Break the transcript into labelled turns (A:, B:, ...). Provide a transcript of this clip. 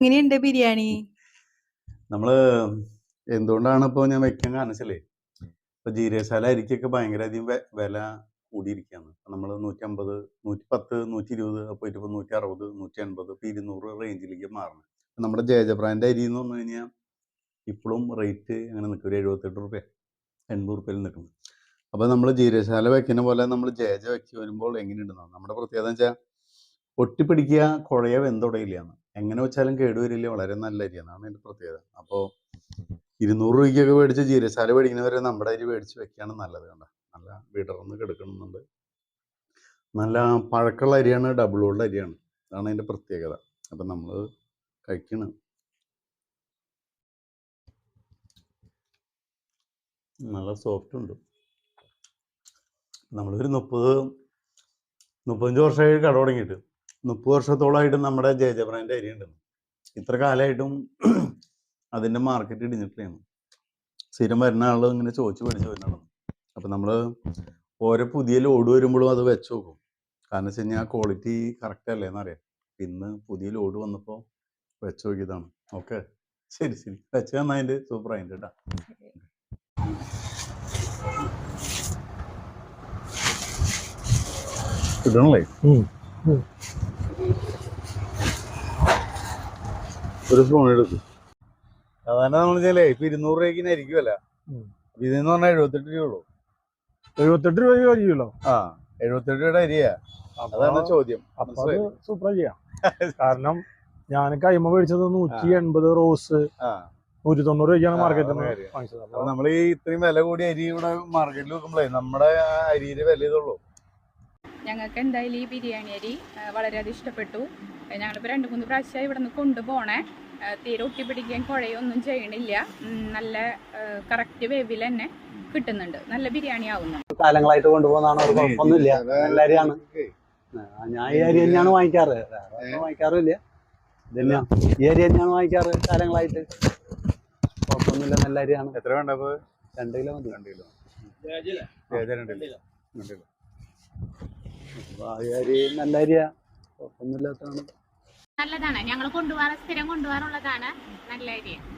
A: എങ്ങനെയുണ്ട് ബിരിയാണി?
B: നമ്മൾ എന്തുകൊണ്ടാണ് ഇപ്പോൾ ഞാൻ വെക്കാൻ കാണിച്ചല്ലേ ഇപ്പൊ ജീരകശാല അരിക്കൊക്കെ ഭയങ്കര അധികം വില കൂടിയിരിക്കുകയാണ്. നമ്മൾ നൂറ്റമ്പത് നൂറ്റി പത്ത് നൂറ്റി ഇരുപത് അപ്പോൾ ഇപ്പോൾ നൂറ്റി അറുപത് നൂറ്റി എൺപത് ഇപ്പോൾ ഇരുന്നൂറ് റേഞ്ചിലേക്ക് മാറണം ഇപ്പൊ നമ്മുടെ ജയജ ബ്രാൻഡ് അരി എന്ന് പറഞ്ഞു കഴിഞ്ഞാൽ ഇപ്പോഴും റേറ്റ് അങ്ങനെ നിൽക്കും. ഒരു എഴുപത്തെട്ട് റുപ്യ എൺപത് റുപ്യയിൽ നിൽക്കുന്നു. അപ്പോൾ നമ്മൾ ജീരശാല വെക്കുന്ന പോലെ നമ്മൾ ജയജ വെച്ച് വരുമ്പോൾ എങ്ങനെയുണ്ടെന്നാണ് നമ്മുടെ പ്രത്യേകത വെച്ചാൽ ഒട്ടിപ്പിടിക്കുക കുഴയ വെന്തുടയില്ലാന്ന് എങ്ങനെ വെച്ചാലും കേടുവരില്ല വളരെ നല്ല അരിയാണ്. അതാണ് അതിന്റെ പ്രത്യേകത. അപ്പോൾ ഇരുന്നൂറ് രൂപയ്ക്കൊക്കെ മേടിച്ച് ജീരശാല മേടിക്കുന്നവരെ നമ്മുടെ അരി മേടിച്ച് വെക്കുകയാണ് നല്ലത് കണ്ട? നല്ല വിടർന്ന് കിടക്കുന്നുണ്ട്. നല്ല പഴക്കമുള്ള അരിയാണ് ഡബിൾ ഓൾഡ് അരിയാണ്. അതാണ് അതിന്റെ പ്രത്യേകത. അപ്പം നമ്മൾ കഴിക്കണം. നല്ല സോഫ്റ്റ് ഉണ്ട്. നമ്മളൊരു മുപ്പത് മുപ്പത്തഞ്ച് വർഷമായി കട തുടങ്ങിയിട്ട്. മുപ്പത് വർഷത്തോളമായിട്ട് നമ്മുടെ ജയജ ബ്രാൻഡ് അരി ഉണ്ട് ഇത്ര കാലമായിട്ടും അതിന്റെ മാർക്കറ്റ് ഇടിഞ്ഞിട്ടില്ലാണ് സ്ഥിരം വരുന്ന ആളുകൾ ഇങ്ങനെ ചോദിച്ചു പഠിച്ചു വരുന്നതാണ് അപ്പം നമ്മൾ ഓരോ പുതിയ ലോഡ് വരുമ്പോഴും അത് വെച്ച് നോക്കും. കാരണം വെച്ച് കഴിഞ്ഞാൽ ക്വാളിറ്റി കറക്റ്റ് അല്ലേ എന്നറിയാം. ഇന്ന് പുതിയ ലോഡ് വന്നപ്പോൾ വെച്ച് നോക്കിയതാണ് ഓക്കെ. ശരി ശരി. വെച്ച് തന്നതിന്റെ സൂപ്പർ ആയിട്ട് കേട്ടോ. ഇടണല്ലേ? ഒരു സ്പൂൺ എടുക്കും. സാധാരണ നമ്മൾ വെച്ചാലേ ഇപ്പൊ ഇരുന്നൂറ് രൂപയ്ക്ക് ആയിരിക്കുമല്ല. ഇതെന്ന് പറഞ്ഞാൽ എഴുപത്തെട്ട് രൂപയുള്ളൂ
C: എഴുപത്തെട്ട് രൂപ കഴിയുമല്ലോ?
B: ആ എഴുപത്തെട്ട് രൂപയുടെ അരിയാ. അതാണ് ചോദ്യം.
C: സൂപ്പർ ചെയ്യാം കാരണം ഞാൻ കൈമ മേടിച്ചത് നൂറ്റി എൺപത് റോസ്. നൂറ്റി തൊണ്ണൂറ് രൂപയ്ക്കാണ് മാർക്കറ്റിൽ
B: നമ്മൾ ഈ ഇത്രയും വില കൂടി അരി ഇവിടെ മാർക്കറ്റിൽ വെക്കുമ്പോഴേ നമ്മുടെ അരിയുടെ വില ഇതുള്ളൂ
D: ഞങ്ങൾക്ക് എന്തായാലും ഈ ബിരിയാണി അരി വളരെ വളരെയധികം ഇഷ്ടപ്പെട്ടു. ഞങ്ങളിപ്പോൾ രണ്ട് മൂന്ന് പ്രാവശ്യമായി ഇവിടെ നിന്ന് കൊണ്ടുപോകണേ തീരെ തീരെ ഒട്ടിപ്പിടിക്കാൻ കുഴയൊന്നും ചെയ്യണില്ല. നല്ല കറക്റ്റ് വേവിൽ തന്നെ കിട്ടുന്നുണ്ട്. നല്ല ബിരിയാണി ആവുന്നു.
E: കാലങ്ങളായിട്ട് കൊണ്ടുപോകുന്നതാണ് ഒരു കുഴപ്പമൊന്നുമില്ല. നല്ല അരിയാണ് ഞാൻ ഈ അരി തന്നെയാണ് വാങ്ങിക്കാറ്. വാങ്ങിക്കാറില്ല ഇത് ഈ അരി തന്നെയാണ് വാങ്ങിക്കാറ് കാലങ്ങളായിട്ട്. കുഴപ്പമൊന്നുമില്ല നല്ല അരിയാണ്.
B: എത്ര വേണ്ട
E: രണ്ട് കിലോ മതി.
B: രണ്ട് കിലോ. രണ്ട് കിലോ
F: നല്ലതാണ്. ഞങ്ങൾ കൊണ്ടുപോകാറ് സ്ഥിരം കൊണ്ടുപോകാറുള്ളതാണ്. നല്ല അരിയാണ്